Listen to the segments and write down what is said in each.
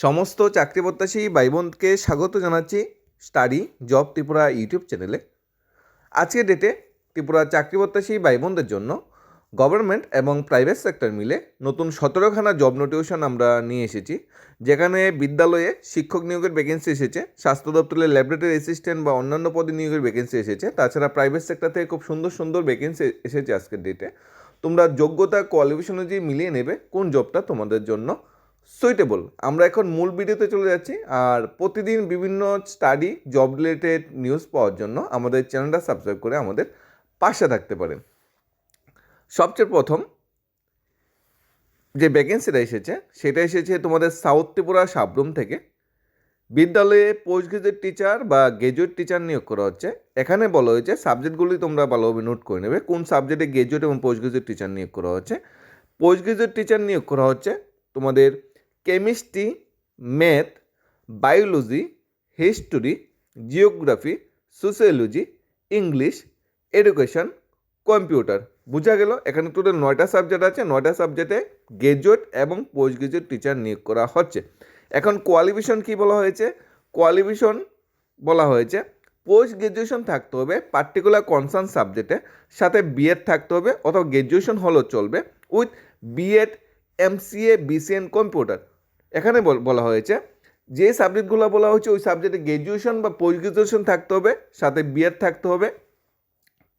সমস্ত চাকরি প্রত্যাশী ভাই বোনকে স্বাগত জানাচ্ছি স্টাডি জব ত্রিপুরা ইউটিউব চ্যানেলে। আজকের ডেটে ত্রিপুরা চাকরি প্রত্যাশী বোনদের জন্য গভর্নমেন্ট এবং প্রাইভেট সেক্টর মিলে নতুন সতেরোখানা জব নোটিফিকেশন আমরা নিয়ে এসেছি, যেখানে বিদ্যালয়ে শিক্ষক নিয়োগের ভ্যাকেন্সি এসেছে, স্বাস্থ্য দপ্তরের ল্যাবরেটরি অ্যাসিস্ট্যান্ট বা অন্যান্য পদে নিয়োগের ভ্যাকেন্সি এসেছে, তাছাড়া প্রাইভেট সেক্টর থেকে খুব সুন্দর সুন্দর ভ্যাকেন্সি এসেছে আজকের ডেটে তোমরা যোগ্যতা কোয়ালিফিকেশন অনুযায়ী মিলিয়ে নেবে কোন জবটা তোমাদের জন্য। সুইটেবল আমরা এখন মূল ভিডিওতে চলে যাচ্ছি, আর প্রতিদিন বিভিন্ন স্টাডি জব রিলেটেড নিউজ পাওয়ার জন্য আমাদের চ্যানেলটা সাবস্ক্রাইব করে আমাদের পাশে থাকতে পারেন। সবচেয়ে প্রথম যে ভ্যাকেন্সিটা এসেছে, সেটা এসেছে তোমাদের সাউথ ত্রিপুরা সাবরুম থেকে। বিদ্যালয়ে পোস্ট গ্রাজুয়েট টিচার বা গ্রাজুয়েট টিচার নিয়োগ করা হচ্ছে। এখানে বলা হয়েছে সাবজেক্টগুলি তোমরা ভালোভাবে নোট করে নেবে, কোন সাবজেক্টে গ্রাজুয়েট এবং পোস্ট গ্রাজুয়েট টিচার নিয়োগ করা হচ্ছে। পোস্ট গ্রাজুয়েট টিচার নিয়োগ করা হচ্ছে তোমাদের chemistry math, biology, history, geography sociology English, education, computer. বোঝা গেল? এখানে টোটাল নয়টা সাবজেক্ট আছে। নয়টা সাবজেক্টে গ্রাজুয়েট এবং পোস্ট গ্রাজুয়েট টিচার নিয়োগ করা হচ্ছে। এখন কোয়ালিফিকেশন কি বলা হয়েছে? কোয়ালিফিকেশন বলা হয়েছে পোস্ট গ্রাজুয়েশন থাকতে হবে পার্টিকুলার কনসার্ন সাবজেক্টে, সাথে বিএড থাকতে হবে, অথবা গ্রাজুয়েশন হলেও চলবে, with BEd, MCA, BCN computer. এখানে বল- হয়েছে, যে সাবজেক্টগুলো বলা হয়েছে, ওই সাবজেক্টে গ্র্যাজুয়েশন বা পোস্ট গ্রাজুয়েশন থাকতে হবে, সাথে বিএড থাকতে হবে।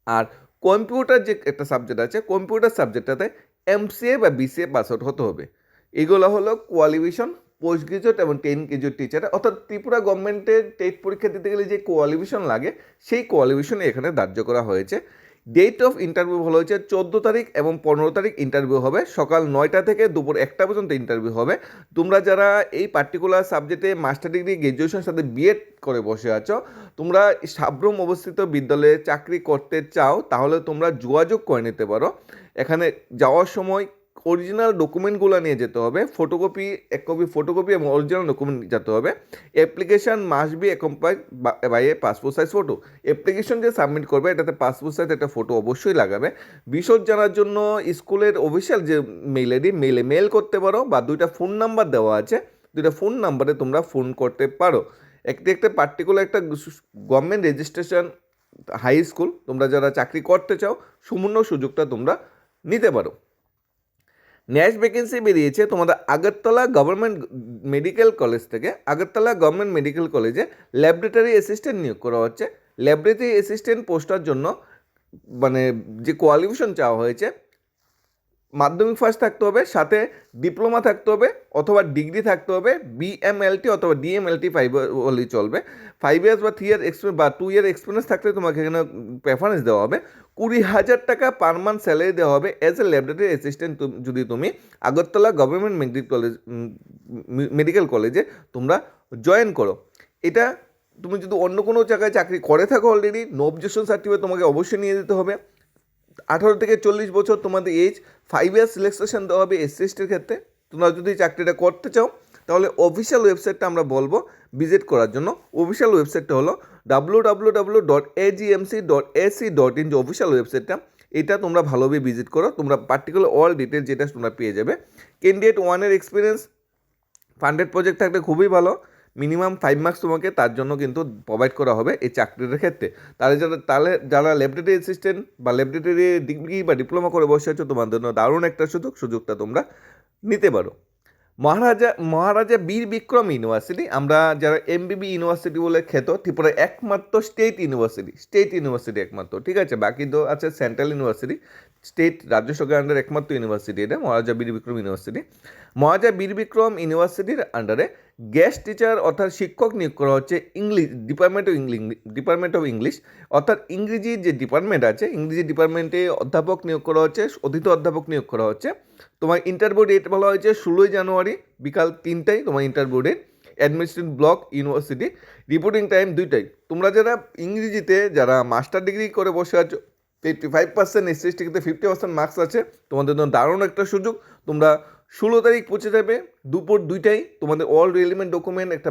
আর কম্পিউটার যে একটা সাবজেক্ট আছে কম্পিউটার সাবজেক্টটাতে এমসিএ বা বিসিএ পাস আউট হতে হবে। এগুলো হলো কোয়ালিফিকেশন পোস্ট গ্রাজুয়েট এবং টেন গ্রাজুয়েট টিচার অর্থাৎ ত্রিপুরা গভর্নমেন্টের টেট পরীক্ষা দিতে গেলে যে কোয়ালিফিকেশন লাগে, সেই কোয়ালিফিকেশন এখানে ধার্য করা হয়েছে। ডেট অফ ইন্টারভিউ হলো হচ্ছে চোদ্দ তারিখ এবং পনেরো তারিখ ইন্টারভিউ হবে। সকাল নয়টা থেকে দুপুর একটা পর্যন্ত ইন্টারভিউ হবে। তোমরা যারা এই পার্টিকুলার সাবজেক্টে মাস্টার ডিগ্রি গ্র্যাজুয়েশনের সাথে বিএড করে বসে আছো, তোমরা সাবরুম অবস্থিত বিদ্যালয়ে চাকরি করতে চাও, তাহলে তোমরা যোগাযোগ করে নিতে পারো। এখানে যাওয়ার সময় অরিজিনাল ডকুমেন্টগুলো নিয়ে যেতে হবে ফটোকপি এক কপি ফটোকপি এবং অরিজিনাল ডকুমেন্ট যেতে হবে। Application must be accompanied by a passport size photo application যে সাবমিট করবে, এটাতে পাসপোর্ট সাইজ একটা ফটো অবশ্যই লাগাবে। বিশদ জানার জন্য স্কুলের অফিসিয়াল যে মেইল আইডি মেইলে মেল করতে পারো বা দুইটা ফোন নাম্বার দেওয়া আছে। দুইটা ফোন নাম্বারে তোমরা ফোন করতে পারো। একটি একটা পার্টিকুলার একটা গভর্নমেন্ট রেজিস্ট্রেশন হাই স্কুল তোমরা যারা চাকরি করতে চাও সুমূর্ণ সুযোগটা তোমরা নিতে পারো। ন্যাশ ভ্যাকেন্সি বেরিয়েছে তোমাদের আগরতলা গভর্নমেন্ট মেডিকেল কলেজ থেকে। আগরতলা গভর্নমেন্ট মেডিকেল কলেজে ল্যাবরেটারি অ্যাসিস্ট্যান্ট নিয়োগ করা হচ্ছে। ল্যাবরেটরি অ্যাসিস্ট্যান্ট পোস্টার জন্য মানে যে কোয়ালিফিকেশন চাওয়া হয়েছে মাধ্যমিক ফার্স্ট থাকতে হবে, সাথে ডিপ্লোমা থাকতে হবে, অথবা ডিগ্রি থাকতে হবে বিএমএলটি অথবা ডিএমএলটি ফাইভ হলেই চলবে। ফাইভ ইয়ার্স বা থ্রি ইয়ার এক্সপিরিয়েন্স বা টু ইয়ার এক্সপিরিয়েন্স থাকলে তোমাকে এখানে প্রেফারেন্স দেওয়া হবে। কুড়ি হাজার টাকা পার মান্থ স্যালারি দেওয়া হবে অ্যাজ এ ল্যাবরেটরি অ্যাসিস্ট্যান্ট যদি তুমি Agartala government medical college medical কলেজে তোমরা জয়েন করো। এটা তুমি যদি অন্য কোনো জায়গায় চাকরি করে থাকো অলরেডি নো অবজেকশন সার্টিফিকেট তোমাকে অবশ্যই নিয়ে যেতে হবে। আঠারো থেকে চল্লিশ বছর তোমাদের এজ ফাইভ ইয়ার্স সিলেকশন দেওয়া হবে এসসি ক্ষেত্রে। তোমরা যদি চাকরিটা করতে চাও, তাহলে অফিসিয়াল ওয়েবসাইটটা আমরা বলব ভিজিট করার জন্য। অফিসিয়াল ওয়েবসাইটটা হলো W W W dot AGMC dot AC dot in যে অফিসিয়াল ওয়েবসাইটটা এটা তোমরা ভালোভাবে ভিজিট করো। তোমরা পার্টিকুলার অল ডিটেলস যেটা তোমরা পেয়ে যাবে। ক্যান্ডিডেট ওয়ানের এক্সপিরিয়েন্স ফান্ডেড প্রজেক্ট থাকলে খুবই ভালো। মিনিমাম ফাইভ মার্কস তোমাকে তার জন্য কিন্তু প্রোভাইড করা হবে এই চাকরির ক্ষেত্রে। তাহলে যারা তাহলে যারা ল্যাবরেটরি অ্যাসিস্ট্যান্ট বা ল্যাবরেটরি ডিগ্রি বা ডিপ্লোমা করে বসে আছো, তোমার জন্য দারুণ একটা সুযোগ, সুযোগটা তোমরা নিতে পারো। মহারাজা মহারাজা বীর বিক্রম ইউনিভার্সিটি, আমরা যারা এমবিবি ইউনিভার্সিটি বলে খ্যাত ত্রিপুরার একমাত্র স্টেট ইউনিভার্সিটি স্টেট ইউনিভার্সিটি একমাত্র, ঠিক আছে? বাকি তো আছে সেন্ট্রাল ইউনিভার্সিটি স্টেট রাজ্য সরকারের আন্ডারে একমাত্র ইউনিভার্সিটি এটা, মহারাজা বীর বিক্রম ইউনিভার্সিটি। মহারাজা বীর বিক্রম ইউনিভার্সিটির আন্ডারে গেস্ট টিচার অর্থাৎ শিক্ষক নিয়োগ করা হচ্ছে English department of English, department of English, অর্থাৎ ইংরেজির যে ডিপার্টমেন্ট আছে, ইংরেজি ডিপার্টমেন্টে অধ্যাপক নিয়োগ করা হচ্ছে অধীত অধ্যাপক নিয়োগ করা হচ্ছে। তোমার ইন্টারভিউ ডেট বলা হয়েছে ষোলোই জানুয়ারি, বিকাল তিনটায় তোমার interview date administration block university reporting time দুইটাই তোমরা যারা ইংরেজিতে যারা মাস্টার ডিগ্রি করে বসে আছো fifty five percent SC ST ক্ষেত্রে ফিফটি পার্সেন্ট মার্কস আছে, তোমাদের জন্য দারুণ একটা সুযোগ। তোমরা ষোলো তারিখ পৌঁছে যাবে, দুপুর দুইটাই তোমাদের অল রিলিমেন্ট ডকুমেন্ট একটা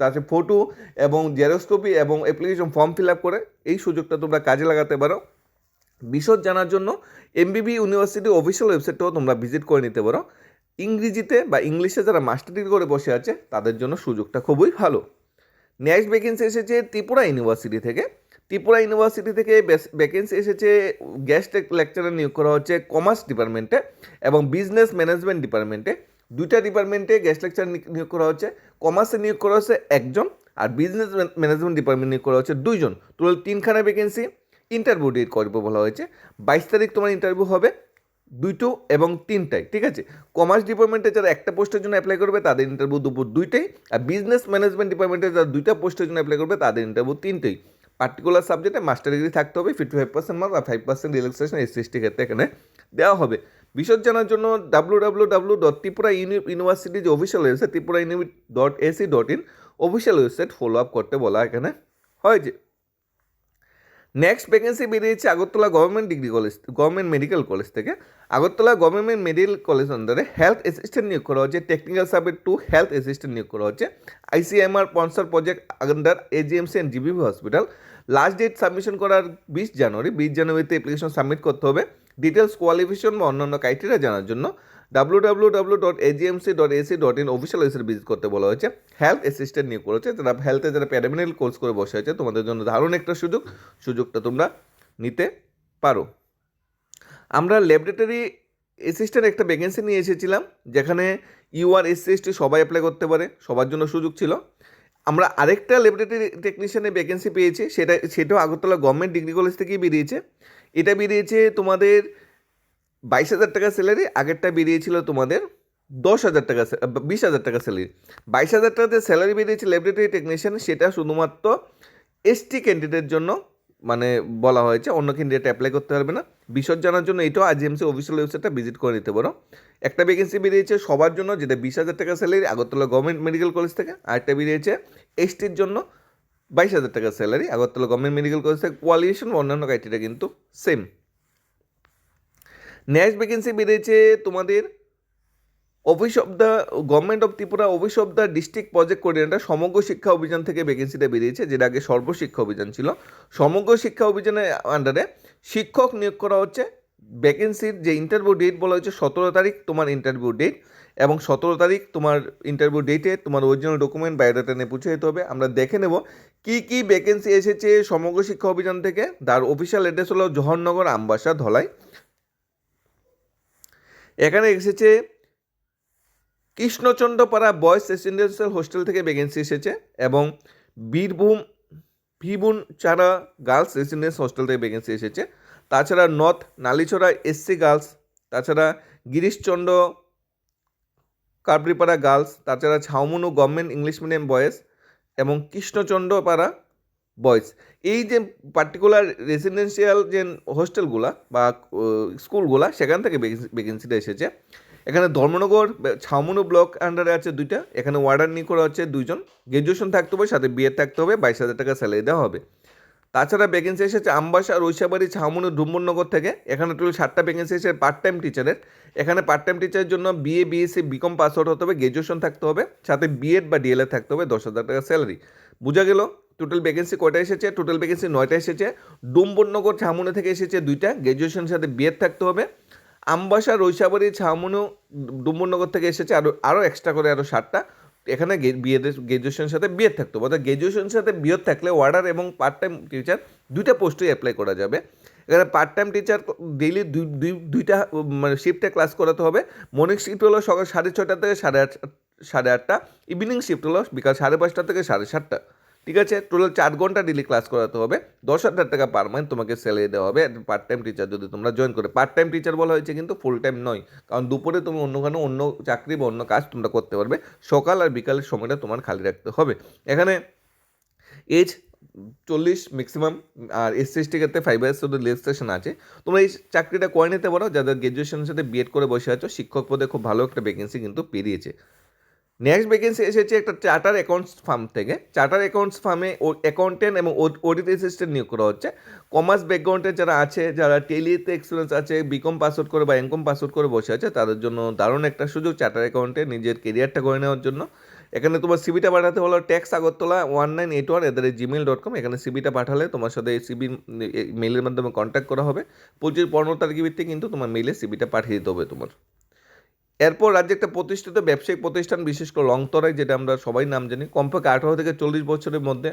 তার ফটো এবং জেরক্স কপি এবং অ্যাপ্লিকেশন ফর্ম ফিল আপ করে, এই সুযোগটা তোমরা কাজে লাগাতে পারো। বিশদ জানার জন্য এমবিবি ইউনিভার্সিটি অফিসিয়াল ওয়েবসাইটটাও তোমরা ভিজিট করে নিতে পারো। ইংরেজিতে বা ইংলিশে যারা মাস্টার ডিগ্রি করে বসে আছে, তাদের জন্য সুযোগটা খুবই ভালো। নেক্সট ভ্যাকেন্সি এসেছে ত্রিপুরা ইউনিভার্সিটি থেকে। ত্রিপুরা ইউনিভার্সিটি থেকে ভ্যাকেন্সি এসেছে গেস্ট লেকচারার নিয়োগ করা হচ্ছে কমার্স ডিপার্টমেন্টে এবং বিজনেস ম্যানেজমেন্ট ডিপার্টমেন্টে দুইটা ডিপার্টমেন্টে গেস্ট লেকচার নিয়োগ করা হচ্ছে কমার্সে নিয়োগ করা হচ্ছে একজন আর বিজনেস ম্যানেজমেন্ট ডিপার্টমেন্ট নিয়োগ করা হচ্ছে দুইজন। টোটাল তিনখানা ভ্যাকেন্সি ইন্টারভিউ ডেট করবে বলা হয়েছে। বাইশ তারিখ তোমার ইন্টারভিউ হবে দুটো এবং তিনটায়, ঠিক আছে? কমার্স ডিপার্টমেন্টে যারা একটা পোস্টের জন্য অ্যাপ্লাই করবে তাদের ইন্টারভিউ দুপুর দুইটাই আর বিজনেস ম্যানেজমেন্ট ডিপার্টমেন্টে যারা দুইটা পোস্টের জন্য অ্যাপ্লাই করবে তাদের ইন্টারভিউ তিনটেই পার্টিকুলার সাবজেক্টে মাস্টার ডিগ্রি থাকতে হবে ফিফটি ফাইভ পার্সেন্ট মার্ক আর ফাইভ পার্সেন্ট রিল্যাক্সেশন এস সৃষ্টি ক্ষেত্রে এখানে দেওয়া হবে। বিশদ জানার জন্য W W W dot Tripura university যে official website Tripura uni dot AC dot in official website follow up করতে বলা এখানে হয়েছে। নেক্সট ভ্যাকেন্সি বেরিয়েছে Agartala government degree college government medical college থেকে। আগরতলা গভর্নমেন্ট মেডিকেল কলেজ অন্তরে হেলথ অ্যাসিস্ট্যান্ট নিয়োগ করা হচ্ছে টেকনিক্যাল সাবের টু হেলথ অ্যাসিস্ট্যান্ট নিয়োগ করা হচ্ছে। ICMR sponsor project under AGMC and GBV hospital last date submission করার বিশ জানুয়ারি, বিশ জানুয়ারিতে অ্যাপ্লিকেশন সাবমিট করতে হবে। ডিটেলস কোয়ালিফিকেশন বা অন্যান্য ক্রাইটেরিয়া জানার জন্য W W W dot AGMC dot AC dot in official website visit করতে বলা হয়েছে। হেলথ অ্যাসিস্ট্যান্ট নিয়োগ করেছে যারা হেলথে যারা প্যারামিনাল কোর্স করে বসে আছে, তোমাদের জন্য দারুণ একটা সুযোগ। সুযোগটা তোমরা নিতে পারো। আমরা ল্যাবরেটরি অ্যাসিস্ট্যান্ট একটা ভ্যাকেন্সি নিয়ে এসেছিলাম, যেখানে ইউআর এসসি এসটি সবাই অ্যাপ্লাই করতে পারে, সবার জন্য সুযোগ ছিল। আমরা আরেকটা ল্যাবরেটরি টেকনিশিয়ানের ভ্যাকেন্সি পেয়েছি, সেটা, সেটাও আগরতলা গভর্নমেন্ট ডিগ্রি কলেজ থেকেই বেরিয়েছে। এটা বেরিয়েছে তোমাদের বাইশ হাজার টাকা স্যালারি আগেরটা বেরিয়েছিল তোমাদের দশ হাজার টাকা বিশ হাজার টাকা স্যালারি বাইশ হাজার টাকাতে স্যালারি বেরিয়েছে ল্যাবরেটরি টেকনিশিয়ান সেটা শুধুমাত্র এসটি ক্যান্ডিডেটের জন্য মানে বলা হয়েছে, অন্য ক্যান্ডিডেট অ্যাপ্লাই করতে পারবে না। বিশদ জানার জন্য এটাও আইজিএমসি অফিসিয়াল ওয়েবসাইটটা ভিজিট করে নিতে পারো। একটা ভ্যাকেন্সি বেরিয়েছে সবার জন্য, যেটা বিশ হাজার টাকা salary Agartala government medical college থেকে, আরেকটা বেরিয়েছে এসটির জন্য বাইশ হাজার টাকা salary Agartala government medical college থেকে কোয়ালিফিকেশন অন্যান্য ক্রাইটেরিয়া কিন্তু সেম নেক্সট ভ্যাকেন্সি বেরিয়েছে তোমাদের office of the government of Tripura office of the district project coordinator Samagra Shiksha Abhiyan থেকে ভ্যাকেন্সিটা বেরিয়েছে, যেটা আগে সর্বশিক্ষা অভিযান ছিল। সমগ্র শিক্ষা অভিযানের আন্ডারে শিক্ষক নিয়োগ করা হচ্ছে ভ্যাকেন্সির যে ইন্টারভিউ ডেট বলা হয়েছে, সতেরো তারিখ তোমার ইন্টারভিউ ডেট এবং সতেরো তারিখ তোমার ইন্টারভিউ ডেটে তোমার অরিজিনাল ডকুমেন্ট বায়োডাটা নিয়ে পৌঁছে যেতে হবে। আমরা দেখে নেব কী কী ভ্যাকেন্সি এসেছে সমগ্র শিক্ষা অভিযান থেকে। তার অফিসিয়াল অ্যাড্রেস হলো জওহরনগর আমবাসা ধলাই। এখানে এসেছে, কৃষ্ণচন্দ্রপাড়া বয়েজ রেসিডেন্সিয়াল হোস্টেল থেকে ভ্যাকেন্সি এসেছে এবং বীরভূম ভিবুন চারা গার্লস রেসিডেন্স হোস্টেল থেকে ভ্যাকেন্সি এসেছে। তাছাড়া নর্থ নালিছড়া এসসি গার্লস, তাছাড়া গিরিশচন্দ্র কাবরিপাড়া গার্লস, তাছাড়া Chawmanu government English medium boys এবং কৃষ্ণচন্দ্রপাড়া বয়েজ। এই যে পার্টিকুলার রেসিডেন্সিয়াল যে হোস্টেলগুলা বা স্কুলগুলা, সেখান থেকে ভ্যাকেন্সিটা এসেছে। এখানে ধর্মনগর ছাউমুনু ব্লক আন্ডারে আছে দুইটা, এখানে ওয়ার্ডার নিয়ে করা হচ্ছে দুইজন। গ্র্যাজুয়েশন থাকতে হবে, সাথে বিএড থাকতে হবে, বাইশ হাজার টাকা স্যালারি দেওয়া হবে। তাছাড়া ভ্যাকেন্সি এসেছে আমবাসা, রৈশাবাড়ি ছাউমুনু ডুম্বরনগর থেকে। এখানে টোটাল সাতটা ভ্যাকেন্সি এসেছে পার্ট টাইম টিচারের এখানে পার্ট টাইম টিচারের জন্য BA BSc BCom pass out হতে হবে গ্র্যাজুয়েশন থাকতে হবে, সাথে বিএড বা ডিএলএ থাকতে হবে, দশ হাজার টাকা স্যালারি বোঝা গেল? টোটাল ভ্যাকেন্সি কয়টা এসেছে? টোটাল ভ্যাকেন্সি নয়টা এসেছে। ডুম্বরনগর ছামুনে থেকে এসেছে দুইটা গ্র্যাজুয়েশনের সাথে বিএড থাকতে হবে। আমবাসা, রৈশাবাড়ি ছামুনু ডুম্বরনগর থেকে এসেছে আরও আরও এক্সট্রা করে আরও ষাটটা এখানে বিয়েদের গ্র্যাজুয়েশনের সাথে বিএড থাকতো। অর্থাৎ গ্র্যাজুয়েশনের সাথে বিএড থাকলে ওয়ার্ডার এবং পার্ট টাইম টিচার দুইটা পোস্টেই অ্যাপ্লাই করা যাবে। এখানে পার্ট টাইম টিচার ডেইলি দুই দুইটা মানে শিফটে ক্লাস করাতে হবে। মর্নিং শিফট হলো সকাল সাড়ে ছটা থেকে সাড়ে আট, সাড়ে আটটা। ইভিনিং শিফট হলো বিকাল সাড়ে পাঁচটা থেকে সাড়ে সাতটা। ঠিক আছে? টোটাল চার ঘণ্টা ডেলি ক্লাস করাতে হবে। দশ হাজার টাকা পার মান্থ তোমাকে স্যালারি দেওয়া হবে। পার্ট টাইম টিচার যদি তোমরা জয়েন করে। পার্ট টাইম টিচার বলা হয়েছে কিন্তু ফুল টাইম নয়। কারণ দুপুরে তুমি অন্য কোনো অন্য চাকরি বা অন্য কাজ তোমরা করতে পারবে। সকাল আর বিকালের সময়টা তোমার খালি রাখতে হবে। এখানে এজ চল্লিশ ম্যাক্সিমাম আর এস টি ক্ষেত্রে ফাইভ ইয়ার্স শুধু রেজিস্ট্রেশন আছে। তোমরা এই চাকরিটা করে নিতে পারো। যাদের গ্র্যাজুয়েশনের সাথে বিএড করে বসে আছো, শিক্ষক পদে খুব ভালো একটা ভ্যাকেন্সি কিন্তু পেরিয়েছে। নেক্সট ভ্যাকেন্সি এসেছে একটা চার্টার অ্যাকাউন্টস ফার্ম থেকে। চার্টার অ্যাকাউন্টস ফার্মে অ্যাকাউন্টেন্ট এবং অডিট অ্যাসিস্ট্যান্ট নিয়োগ করা হচ্ছে। কমার্স ব্যাকগ্রাউন্ডে যারা আছে, যারা টেলিতে এক্সপিরিয়েন্স আছে বিকম পাসওয়ার্ড করে বা এমকম পাসওয়ার্ড করে বসে আছে, তাদের জন্য দারুণ একটা সুযোগ চার্টার অ্যাকাউন্টে নিজের কেরিয়ারটা করে নেওয়ার জন্য। এখানে তোমার সিবিটা পাঠাতে হলো tax Agartala one nine eight one এদের জিমেল ডট কম এখানে সিবিটা পাঠালে তোমার সাথে এই সিবি মেলের মাধ্যমে কন্ট্যাক্ট করা হবে। পঁচিশ পনেরো তারিখের ভিত্তিতে কিন্তু তোমার মেলে সিবিটা পাঠিয়ে দিতে হবে তোমার। এরপর রাজ্যে একটা প্রতিষ্ঠিত ব্যবসায়িক প্রতিষ্ঠান, বিশেষ করে লংতরায়, যেটা আমরা সবাই নাম জানি, কমপক্ষে আঠারো থেকে চল্লিশ বছরের মধ্যে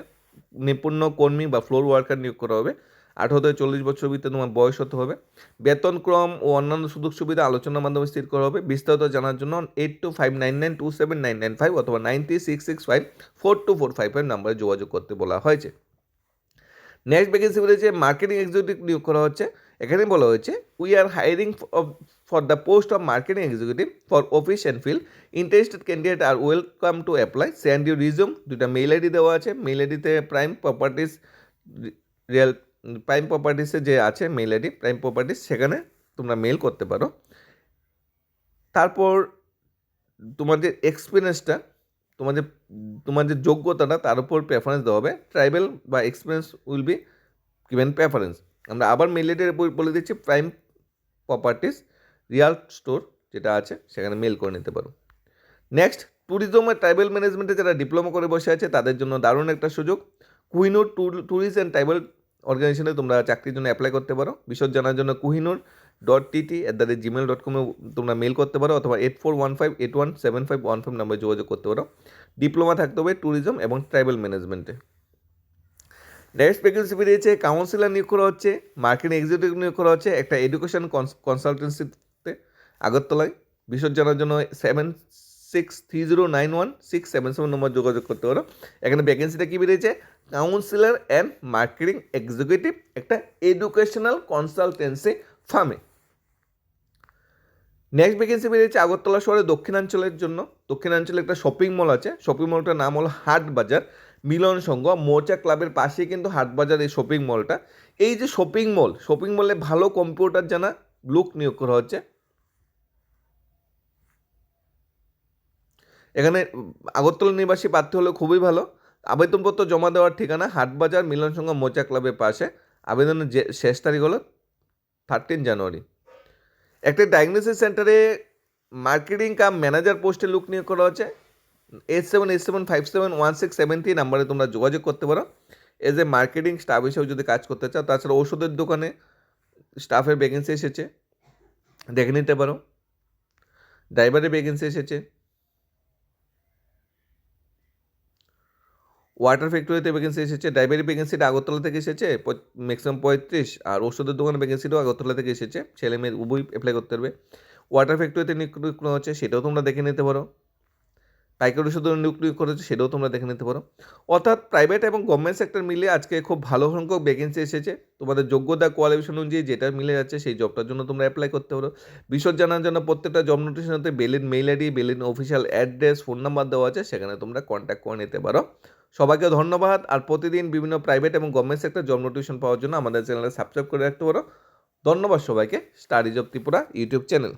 নিপুণ কর্মী বা ফ্লোর ওয়ার্কার নিয়োগ করা হবে। আঠারো থেকে চল্লিশ বছর ভিতরে তোমার বয়স হতে হবে। বেতনক্রম ও অন্যান্য সুযোগ সুবিধা আলোচনার মাধ্যমে স্থির করা হবে। বিস্তারিত জানার জন্য eight two five nine nine two seven nine nine five অথবা nine three six six five four two four five five নাম্বারে যোগাযোগ করতে বলা হয়েছে। নেক্সট ভ্যাকেন্সি বলেছে মার্কেটিং এক্সিকিউটিভ নিয়োগ করা হচ্ছে। এখানে বলা হয়েছে we are hiring for the post of marketing executive for office and field interested candidate are welcome to apply send you resume দুটা মেইল আইডি দেওয়া আছে। মেল আইডিতে প্রাইম প্রপার্টিস রিয়েল প্রাইম প্রপার্টিসে যে আছে মেল আইডি প্রাইম প্রপার্টিস সেখানে তোমরা mail করতে পারো। তারপর তোমার যে এক্সপিরিয়েন্সটা তোমার যে তোমার যে যোগ্যতাটা, তার উপর প্রেফারেন্স দেওয়া হবে। ট্রাইবেল বা experience will be given preference আমরা আবার মেলেটের বলে দিচ্ছি প্রাইম প্রপার্টিস রিয়াল স্টোর যেটা আছে সেখানে মেল করে নিতে পারো। নেক্সট ট্যুরিজম আর ট্রাইবেল ম্যানেজমেন্টে যারা ডিপ্লোমা করে বসে আছে তাদের জন্য দারুণ একটা সুযোগ। কুহিনুর ট্যুরিস্ট অ্যান্ড ট্রাইবেল অর্গানাইজেশনে তোমরা চাকরির জন্য অ্যাপ্লাই করতে পারো। বিশদ জানার জন্য Kohinoor dot TT at the rate Gmail dot কমে তোমরা মেল করতে পারো অথবা eight four one five eight one seven five one five নাম্বারে যোগাযোগ করতে পারো। ডিপ্লোমা থাকতে হবে ট্যুরিজম এবং ট্রাইবেল ম্যানেজমেন্টে নেক্সট ভ্যাকেন্সি বেরিয়েছে কাউন্সিলর নিয়োগ করা হচ্ছে মার্কেটিং এক্সিকিউটিভ নিয়োগ করা হচ্ছে, একটা এডুকেশন কনসালটেন্সিতে আগরতলায়। বিশদ জানার জন্য seven six three zero nine one six seven seven number যোগাযোগ করতে পারো। এখানে ভ্যাকেন্সিটা কী বেরিয়েছে? কাউন্সিলর অ্যান্ড মার্কেটিং এক্সিকিউটিভ একটা এডুকেশনাল কনসালটেন্সি ফার্মে নেক্সট ভ্যাকেন্সি বেরিয়েছে আগরতলা শহরে দক্ষিণাঞ্চলের জন্য। দক্ষিণাঞ্চলে একটা শপিং মল আছে। শপিং মলটার নাম হলো হাট বাজার মিলন সংঘ মোর্চা ক্লাবের পাশেই কিন্তু হাটবাজার এই শপিং মলটা এই যে শপিং মল শপিং মলে ভালো কম্পিউটার জানা লোক নিয়োগ করা হচ্ছে। এখানে আগরতলা নিবাসী প্রার্থী হলে খুবই ভালো। আবেদনপত্র জমা দেওয়ার ঠিকানা হাটবাজার মিলন সংঘ মোচা ক্লাবের পাশে। আবেদনের যে শেষ তারিখ হলো থার্টিন জানুয়ারি একটা ডায়াগনোসিস সেন্টারে মার্কেটিং কাম ম্যানেজার পোস্টে লুক নিয়োগ করা হচ্ছে। Eight seven eight seven five seven one six seven three নাম্বারে তোমরা যোগাযোগ করতে পারো। এজ এ মার্কেটিং স্টাফ হিসেবে যদি কাজ করতে চাও, তাছাড়া ওষুধের দোকানে স্টাফের ভ্যাকেন্সি এসেছে, দেখে নিতে পারো। ড্রাইভারের ভ্যাকেন্সি এসেছে। ওয়াটার ফ্যাক্টরিতে ভ্যাকেন্সি এসেছে ড্রাইভারি ভ্যাকেন্সিটা আগরতলা থেকে এসেছে ম্যাক্সিমাম পঁয়ত্রিশ, আর ওষুধের দোকানের ভ্যাকেন্সিটাও আগরতলা থেকে এসেছে। ছেলে মেয়ে উভয় অ্যাপ্লাই করতে পারবে। ওয়াটার ফ্যাক্টরিতে নিয়োগ হচ্ছে সেটাও তোমরা দেখে নিতে পারো। পাইকারি ওষুধ নিয়োগ করেছে সেটাও তোমরা দেখে নিতে পারো। অর্থাৎ প্রাইভেট এবং গভর্নমেন্ট সেক্টর মিলে আজকে খুব ভালো সংখ্যক ভ্যাকেন্সি এসেছে। তোমাদের যোগ্যতা কোয়ালিফিকেশন অনুযায়ী যেটা মিলে যাচ্ছে, সেই জবটার জন্য তোমরা অ্যাপ্লাই করতে পারো। বিশদ জানার জন্য প্রত্যেকটা জব নোটিশনতে বেলিন মেইল আইডি বেলিন অফিসিয়াল অ্যাড্রেস ফোন নাম্বার দেওয়া আছে, সেখানে তোমরা কন্ট্যাক্ট করে নিতে পারো। সবাইকে ধন্যবাদ, আর প্রতিদিন বিভিন্ন প্রাইভেট এবং গভর্নমেন্ট সেক্টর জব নোটিফিকেশন পাওয়ার জন্য আমাদের চ্যানেলে সাবস্ক্রাইব করে রাখতে পারো। ধন্যবাদ সবাইকে study job Tripura YouTube channel